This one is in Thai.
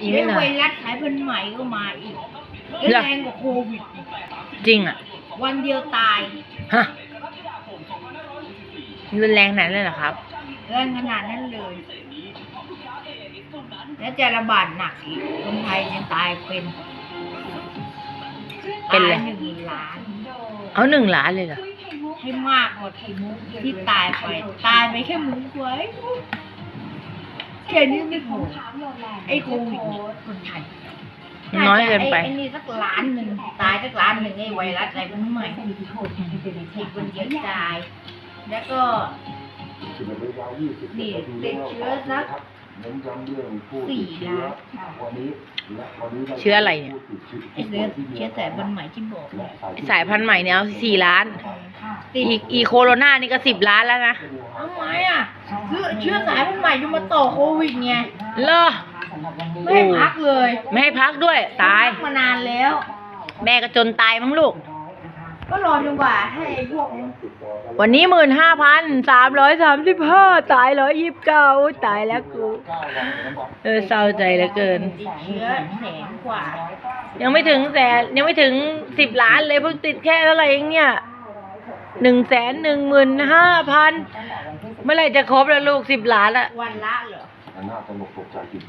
อีกไม่ไอ้นาไวนรัสสายพันธุ์ใหม่ก็มาอีกเหรอแรงกว่าโควิดอีกจริงอะ วันเดียวตาย ฮะรุนแรงขนาดนั้นเลยเหรอครับแรงขนาดนั้นเลย แล้วจะระบาดหนักอีก คนไทยจะตายเป็นเป็นเลยตายหนึ่งล้าน เอาหนึ่งล้านเลยเหรอให้มากกว่าที่มุกที่ตายไป ตายไปแค่มุกไว้แค่นี้ไม่พอไอ้โควิดเนี่ยคนไทยน้อยเกินไปไอ้นี่สักล้านหนึ่งตายสักล้านหนึ่งไอ้ไวรัสอะไรมันใหม่ติดคนเดียวตาย แล้วก็นี่ติดเชื้อสักสี่ล้านเชื้ออะไรเนี่ยไอ้เชื้อเชื้อสายพันธุ์ใหม่ที่บอกเนี่ยสายพันธุ์ใหม่เนี่ยเอาสี่ล้านติดอีอีโคโรนานี่ก็สิบล้านแล้วนะทำไมอะ เชื้อเชื้อสายพันธุ์ใหม่จะมาต่อโควิดไงเลอไม่ให้พักเลยไม่ให้พักด้วย ตาย พักมานานแล้ว แม่ก็จนตายมั้งลูก ก็รอจนกว่าให้ไอ้พวกนี้วันนี้หมื่นห้าพันสามร้อยสามสิบห้าตายร้อยยี่สิบเก้าตายแล้วกู เออเศร้าใจเหลือเกิน ติดเชื้อแสนกว่า ยังไม่ถึงแสนยังไม่ถึงสิบล้านเลยเพิ่งติดแค่เท่าไหร่เองเนี่ย หนึ่งแสนหนึ่งหมื่นห้าพันเมื่อไหร่จะครบแล้วลูกสิบล้านอะ วันละเหรอ น่าตลกตกใจจริงๆ